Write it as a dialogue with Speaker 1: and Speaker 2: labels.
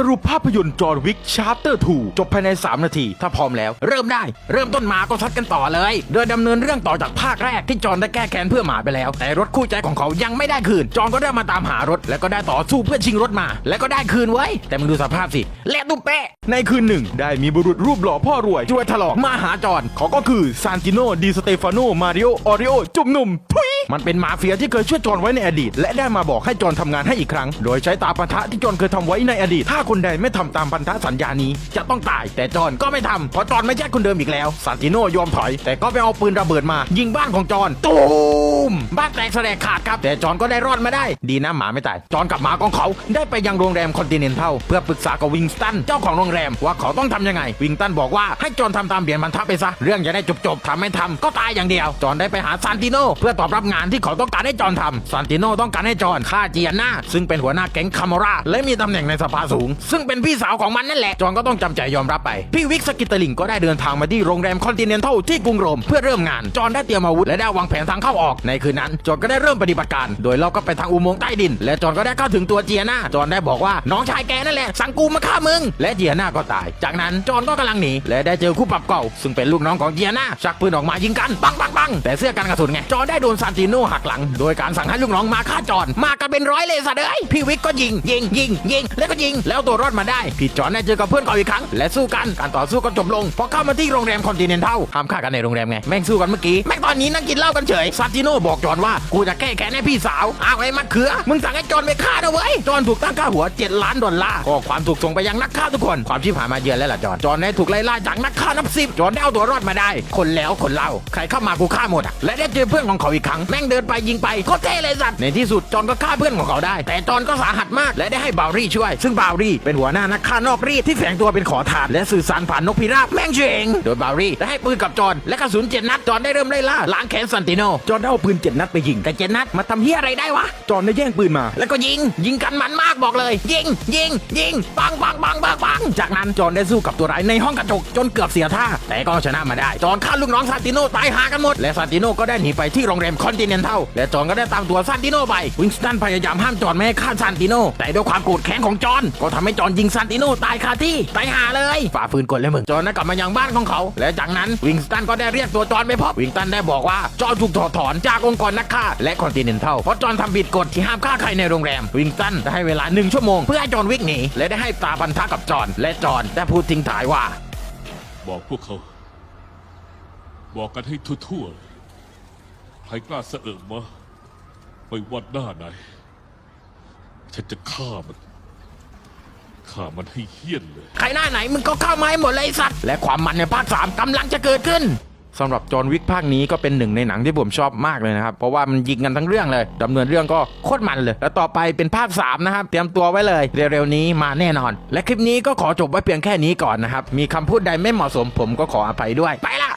Speaker 1: สรุปภาพยนตร์จอร์วิกชาร์เตอร์2จบภายใน 3 นาที ถ้าพร้อมแล้ว เริ่มได้ เริ่มต้นมาก็ซัดกันต่อเลย โดยดำเนินเรื่องต่อจากภาคแรกที่จอห์นได้แก้แค้นเพื่อหมาไปแล้ว แต่รถคู่ใจของเขายังไม่ได้คืน จอห์นก็ได้มาตามหารถ แล้วก็ได้ต่อสู้เพื่อชิงรถมา แล้วก็ได้คืนไว้ แต่มึงดูสภาพสิเละตุ้เป๊ะในคืนหนึ่ง ได้มีบุรุษรูปหล่อพ่อรวยช่วยถลอกมาหาจอห์นเขาก็คือซานติโนดีสเตฟานโนมาริโอออริโอจุ่มหนุ่มทุยมันเป็นมาเฟียที่เคยช่วยจอห์นไว้ในอดีต และได้มาบอกให้จอห์นทำงานให้อีกครั้ง โดยใช้ตาพันธะที่จอห์นเคยทำไว้ในอดีตถ้าคนใดไม่ทำตามพันธสัญญานี้จะต้องตาย แต่จอห์นก็ไม่ทำเพราะจอห์นไม่ใช่คนเดิมอีกแล้วซานติโนยอมถอย แต่ก็ไปเอาปืนระเบิดมา ยิงบ้านของจอห์นตูมบ้านแตกแสลกขาดครับ แต่จอห์นก็ได้รอดมาได้ ดีนะหมาไม่ตายจอห์นกับหมาของเขา ได้ไปยังโรงแรมคอนติเนนทัลเพื่อปรึกษากับวิงสตันเจ้าของโรงแรมว่าเขาต้องทำยังไง วิงสตันบอกว่าให้จอห์นทำตามเบียนพันธะไปซะเรื่องจะได้จบๆทำไม่ทำก็ตายอย่างเดียว จอห์นได้ไปหาซานติโนเพื่อตอบรับงานที่เขาต้องการให้จอห์นทำซานติโนต้องการให้จอห์นฆ่าเจียนาซึ่งเป็นหัวหน้าแก๊งคามราและมีตำแหน่งในสภาสูงซึ่งเป็นพี่สาวของมันนั่นแหละ จอนก็ต้องจำใจยอมรับไป พี่วิกสกิตตลิงก็ได้เดินทางมาที่โรงแรมคอนติเนนทัลที่กรุงโรมเพื่อเริ่มงาน จอนได้เตรียมอาวุธและได้วางแผนทางเข้าออก ในคืนนั้น จอนก็ได้เริ่มปฏิบัติการ โดยเราก็ไปทางอุโมงค์ใต้ดิน และจอนก็ได้เข้าถึงตัวเจียนาจอนได้บอกว่าน้องชายแกนั่นแหละสั่งกูมาฆ่ามึง และเจียนาก็ตาย จากนั้นจอนก็กำลังหนีและได้เจอคู่ปรับเก่า ซึ่งเป็นลูกน้องของเจียนาชักปืนออกมายิงกันปังปังปังแต่เสื้อกันกระสุนไงจอนได้โดนซานติโนหักหลัง โดยการสั่งให้ลูกน้องมาฆ่าจอนมากันเป็นร้อยเลยสัตว์เอ้ยพี่วิกก็ยิงยิงยิงยิงแล้วก็ยิงแล้วตัวรอดมาได้ พี่จอห์นได้เจอกับเพื่อนเก่าอีกครั้ง และสู้กัน การต่อสู้ก็จบลงพอเข้ามาที่โรงแรมคอนติเนนทัลห้ามฆ่ากันในโรงแรมไง แม่งสู้กันเมื่อกี้ แม่งตอนนี้นั่งกินเหล้ากันเฉย ซาติโนบอกจอห์นว่า กูจะแก้แค้นให้พี่สาวอ้าวไอ้มะเขือ มึงสั่งให้จอห์นไปฆ่านะเว้ย จอห์นถูกตั้งค่าหัว 7 ล้านดอลลาร์ก็ความถูกส่งไปยังนักฆ่าทุกคน ความชิบหายมาเยือนแล้วล่ะจอห์นจอห์นได้ถูกไล่ล่าจากนักฆ่านับสิบจอห์นได้เอาตัวรอดมาได้ คนแล้วคนเล่า ใครเข้ามากูฆ่าหมดอะและได้เจอเพื่อนของเขาอีกครั้ง แม่งเดินไปยิงไปโคตรเท่เลยสัตว์ในที่สุดจอนก็ฆ่าเพื่อนของเขาได้ แต่จอนก็สาหัสมากและได้ให้บาวรี่ช่วย ซึ่งบาวรีเป็นหัวหน้านักฆ่านอกรีดที่แฝงตัวเป็นขอทาน และสื่อสารผ่านนกพิราบแม่งเฉงโดยบารี่ได้ให้ปืนกับจอห์นและกระสุนเจ็ดนัดจอห์นได้เริ่มไล่ล่าล้างแค้นซันติโนจอห์นได้เอาปืนเจ็ดนัดไปยิงแต่เจ็ดนัดมาทำเฮียอะไรได้วะจอห์นได้แย่งปืนมา แล้วก็ยิง ยิงกันมันมากบอกเลย ยิง ยิง ยิงปังปังปังปังปังจากนั้นจอห์นได้สู้กับตัวร้ายในห้องกระจกจนเกือบเสียท่า แต่ก็ชนะมาได้ จอห์นฆ่าลูกน้องซานติโนตายหากันหมด และซานติโนก็ได้หนีไปที่โรงแรมคอนติเนนทัลและจอนก็ได้ตามตัวซานติโนไปวิงสตันพยายามห้ามจอนไม่ให้ฆ่าซานติโนแต่ด้วยความโกรธแค้นของจอนก็ทำให้จอห์นยิงซานติโนตายคาที่ตายหาเลยฝ่าฝืนกฎเลยมึงจอห์นได้กลับมายังบ้านของเขา และจากนั้นวิงสตันก็ได้เรียกตัวจอห์นไปพบวิงสตันได้บอกว่าจอห์นถูกถอดถอนจากองค์กรนักฆ่าและคอนติเนนทัลเพราะจอห์นทำผิดกฎที่ห้ามฆ่าใครในโรงแรม วิงสตันได้ให้เวลาหนึ่งชั่วโมงเพื่อให้จอห์นวิ่งหนีและได้ให้ตาพันธะกับจอห์นและจอห์นได้พูดทิ้งท้ายว่า
Speaker 2: บอกพวกเขา บอกกันให้ทั่วๆใครกล้าเสอะเอะมาไปวัดหน้าไหนฉันจะฆ่ามัน ฆ่ามันให้เฮี้ยนเลย
Speaker 1: ใครหน้าไหนมึงก็เข้ามาให้หมดเลยไอ้สัตว์ และความมันในภาค3กำลังจะเกิดขึ้น สำหรับจอห์นวิกภาคนี้ก็เป็นหนึ่งในหนังที่ผมชอบมากเลยนะครับ เพราะว่ามันยิงกันทั้งเรื่องเลยดำเนินเรื่องก็โคตรมันเลย แล้วต่อไปเป็นภาค 3 นะครับ เตรียมตัวไว้เลย เร็วๆนี้มาแน่นอน และคลิปนี้ก็ขอจบไว้เพียงแค่นี้ก่อนนะครับ มีคำพูดใดไม่เหมาะสมผมก็ขออภัยด้วย ไปละ